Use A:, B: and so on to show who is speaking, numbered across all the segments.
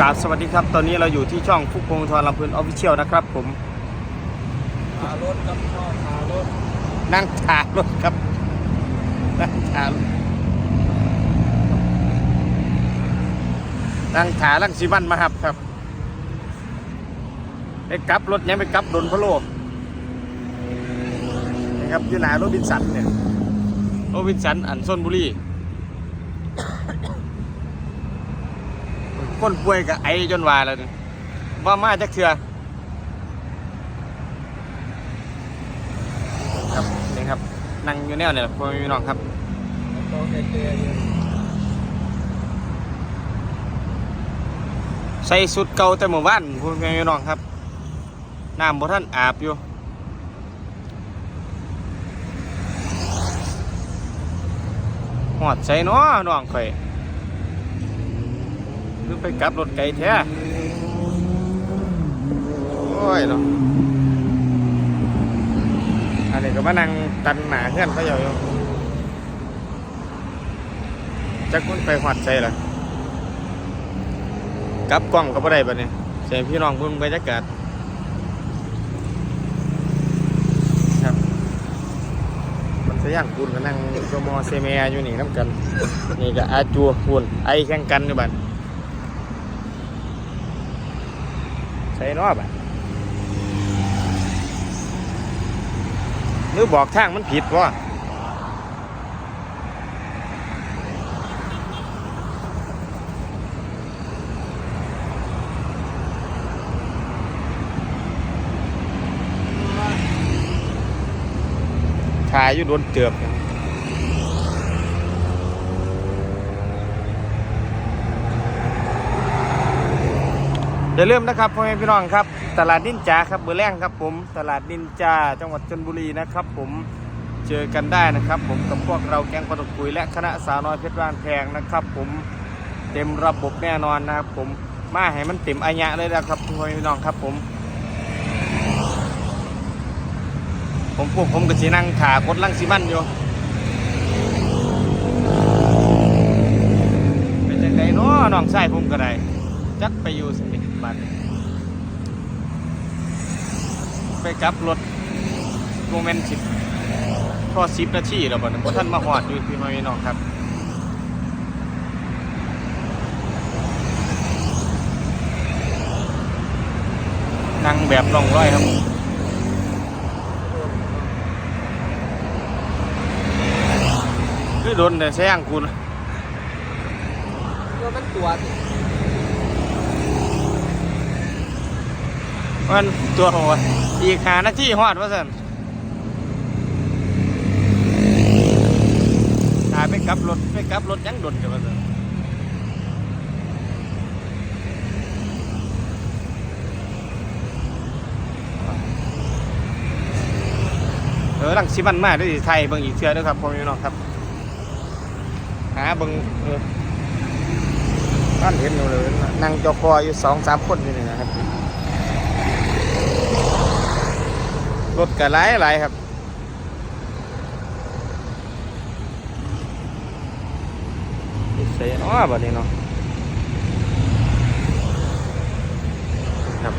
A: กราบสวัสดีครับ ตอนนี้เราอยู่ที่ช่องฟุกพงศ์ธรลำพูนออฟฟิเชียลนะครับผม
B: ขารถครับพ่อขารถ
A: นั่งถารถครับนั่งถารถนั่งถาลังสีมันมาครับครับไปกลับรถยังไปกลับดนพะโลนะครับอยู่หนาโรบินสันเนี่ยโรบินสันอันส้นบุรี คนป่วยกับไอจนวายแล้วว่ามาจากเถื่อครับนี่ครับนั่งอยู่แนวเนี่ยพ่อพี่น้องครับใส่สุดเก่าแต่หมู่บ้านพ่อพี่น้องครับน้ำบ่ท่านอาบอยู่หอดใส่เนาะน้องข่อย คือไปกลับรถไกลแท้โอ้ยเนาะอันนี้ก็มานั่งตันหนาเพื่อนเขาอยู่จักมันไปหอดใส่ล่ะกลับกล้องก็บ่ได้บัดนี้ใส่พี่น้องเพิ่งบรรยากาศครับมันสย่างคุณก็นั่งโมอเซเมียอยู่นี่น้ำกัน นี่ก็อาจัวคุณไอแข่งกันอยู่บัด ใส่นอบัดหรือบอกทางมันผิดวะถ่ายอยู่โดนเตือบ อย่าลืมนะครับพ่อแม่พี่น้องครับ ตลาดนินจาครับเบอร์แรงครับผม ตลาดนินจาจังหวัดชลบุรีนะครับผมเจอกันได้นะครับ ผมกับพวกเราแก๊งปะตกคุยและคณะสาวน้อยเพชรบ้านแพงนะครับ ผมเต็มระบบแน่นอนนะครับ ผมมาให้มันเต็มอายะเลยนะครับพ่อแม่พี่น้องครับผม ผมพวกผมก็สีนั่งขากดลังสีมันอยู่เป็นจังไดเนาะน้องชายผมก็ได้จักไปอยู่สิ บัดไปกลับรถโมเมนต์สิบพอสิบนาทีแล้วบ่เนี่ยเพราะท่านมาหอดอยู่พี่น้องครับนั่งแบบล่องร้อยครับคือโดนแต่แซงคุณ
B: ตัวมันตัวสิ
A: มันตัวโหัวอีกหาหน้าที่หอดว่าสันตายไปกลับรถไปกลับรถยังโดนกันว่าสันเออหลังสิมันมาด้วยไทยบิ่งอีกเทื่อด้วยครับพ่อแม่พี่น้องครับ หาบิ่งเออท่านเห็นอยู่เลยนั่งจอคออยู่สองสามคนอยู่นี่นะครับ รถก็หลายหลายครับเสียเนาะบัดนี้เนาะครับ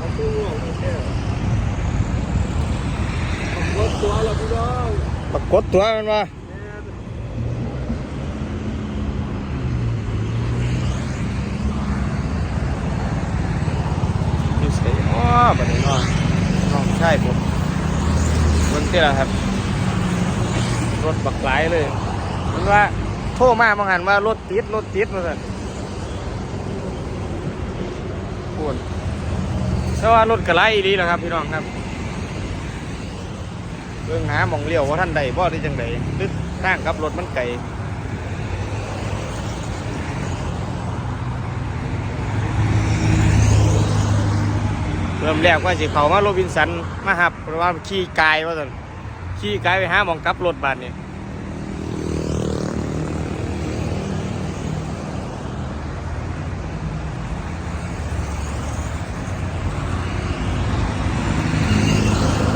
B: มันตู้ห่วงมันแค่รถตัวเราพี่น้อง
A: ปรากฏตัวมันมาเสียเนาะบัดนี้เนาะน้องใช่ผมเบิ่งเตี้ยครับ รถบักหลายเลยมันว่าโทรมาบางหันว่ารถติดรถติดมาสั่นพูดแต่ว่ารถกระไรดีนะครับ พี่น้องครับเรื่องหาหมองเลี้ยวว่าท่านใดบ่ได้จังใดลึกทางกับรถมันไกล ริ่มแรกว่าสิเขามาโรบินสันมาหับเพราะว่าขี่กายว่าสั่นขี่กายไปหาหมองกลับรถบาดนี่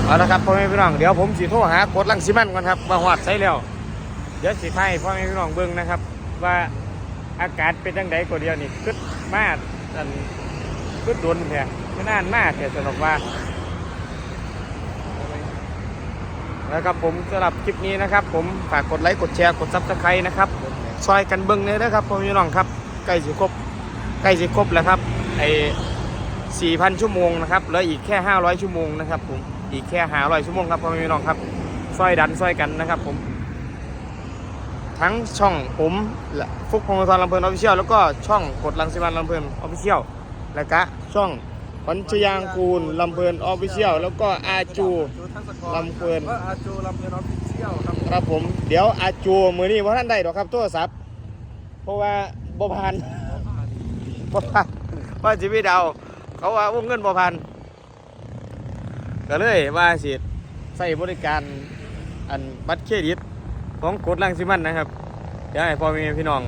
A: เอาละครับพ่อแม่พี่น้องเดี๋ยวผมสิโทรหากดลังสิมันก่อนครับมาหอดใส่แล้ว เดี๋ยวสิไทยพ่อแม่พี่น้องเบิ้งนะครับ ว่าอากาศเป็นจังไดก็เดียวนี่คึดมากอันคึดโดนแท้ ไม่นานมากแต่สำหรับว่า แล้วครับผมสำหรับคลิปนี้นะครับ ผมฝากกดไลค์กดแชร์กดซับสไครต์นะครับซอยกันเบิ้งเลยนะครับพ่อพี่น้องครับใกล้สิครบใกล้สิครบแล้วครับไอ้4,000ชั่วโมงนะครับเหลืออีกแค่500ชั่วโมงนะครับผมอีกแค่500ชั่วโมงครับพ่อพี่น้องครับซอยดันซอยกันนะครับผม ทั้งช่องผมและฟุกพงศ์ธรลำเพลินออฟฟิเชียลแล้วก็ช่องกดลังสิมันลำเพลินออฟฟิเชียลแล้วก็ช่อง วัญชยางกูลลำเพลินออฟฟิเชียลแล้วก็อาจู ลำเพลิน
B: ว่าอาจูลำเพลินออฟฟิเชียลครับผม
A: ครับผมเดี๋ยวอาจูมือนี้ว่าท่านได้ดอกครับโทรศัพท์เพราะว่าบ่พันบ่พันว่าชีวิตเอาเขาว่าวงเงินบ่พันก็เลยว่าสิใส่บริการอันบัตรเครดิตของกดลังสิมันนะครับเดี๋ยวให้พ่อแม่พี่น้อง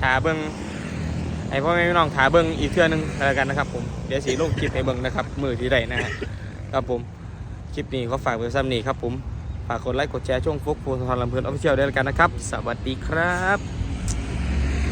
A: ถาเบิง ให้พ่อแม่พี่น้องถาเบิงอีกเทื่อหนึงแล้วกันนะครับ ผม เดี๋ยวสีลงคลิปให้เบิงนะครับ มือที่ใดนะฮะครับผม คลิปนี้ก็ฝากไว้ซ้ำนี่ครับผม ฝากกดไลค์กดแชร์ช่วงฟุกฟูสทรลำเพลินออฟฟิเชียลด้วยแล้วกันนะครับ สวัสดีครับ